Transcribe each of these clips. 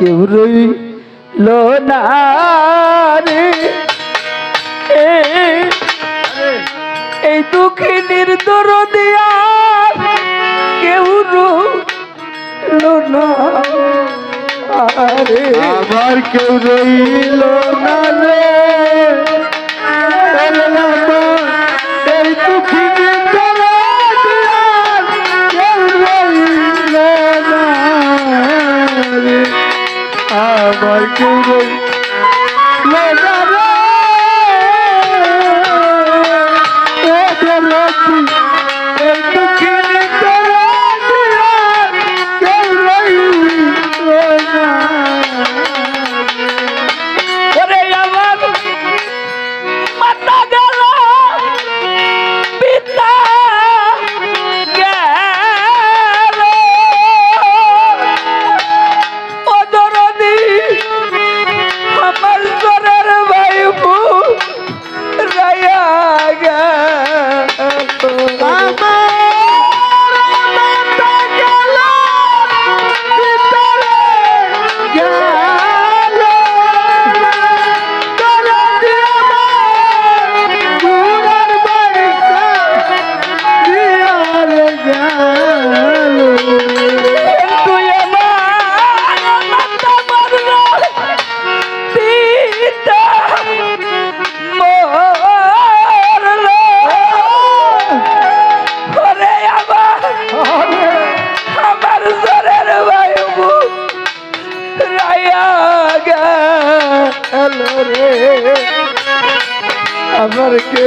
কেউ রইল না রে। এই দুঃখী নির্দর দিয়া কেউ রইল না আরে আবার কেউ রইল না রে। নয় কেউ রই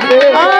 아 네.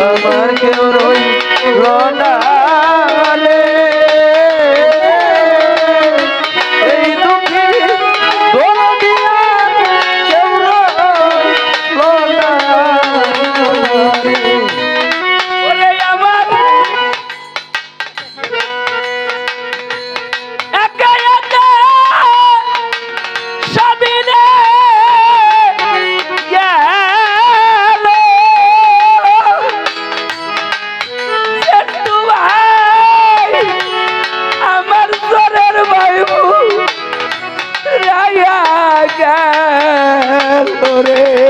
আমার কেউ রইল না রে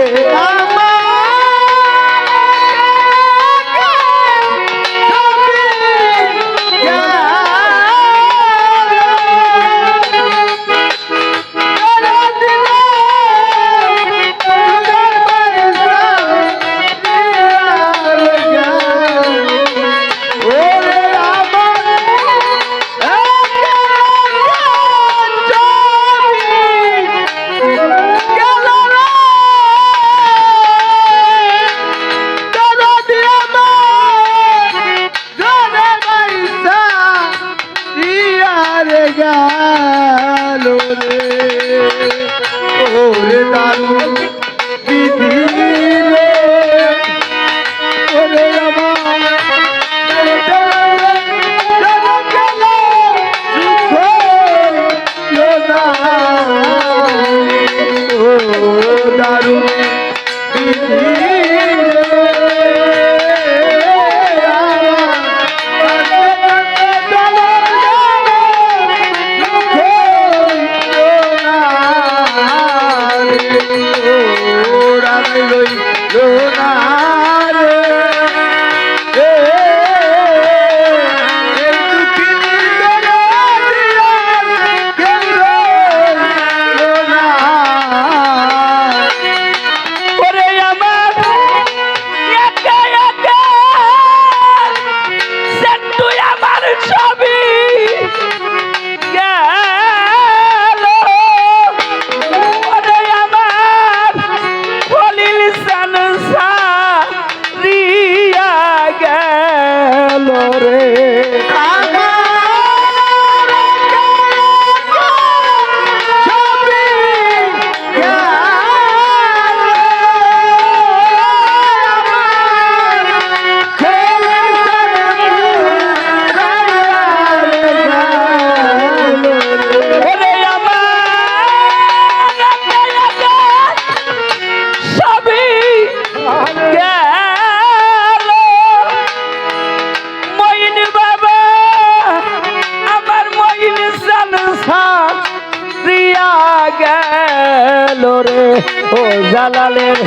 ও জালালের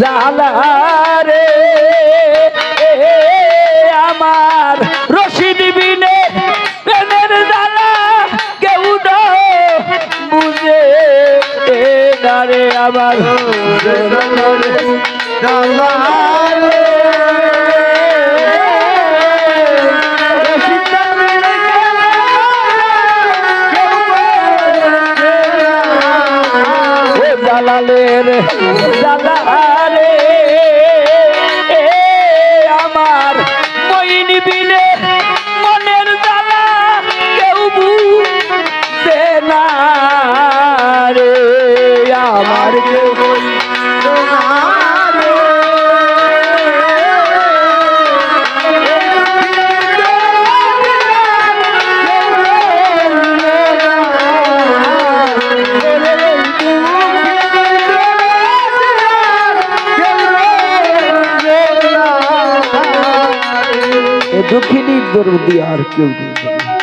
জালারে Yeah. দরদি আর কেউ নেই।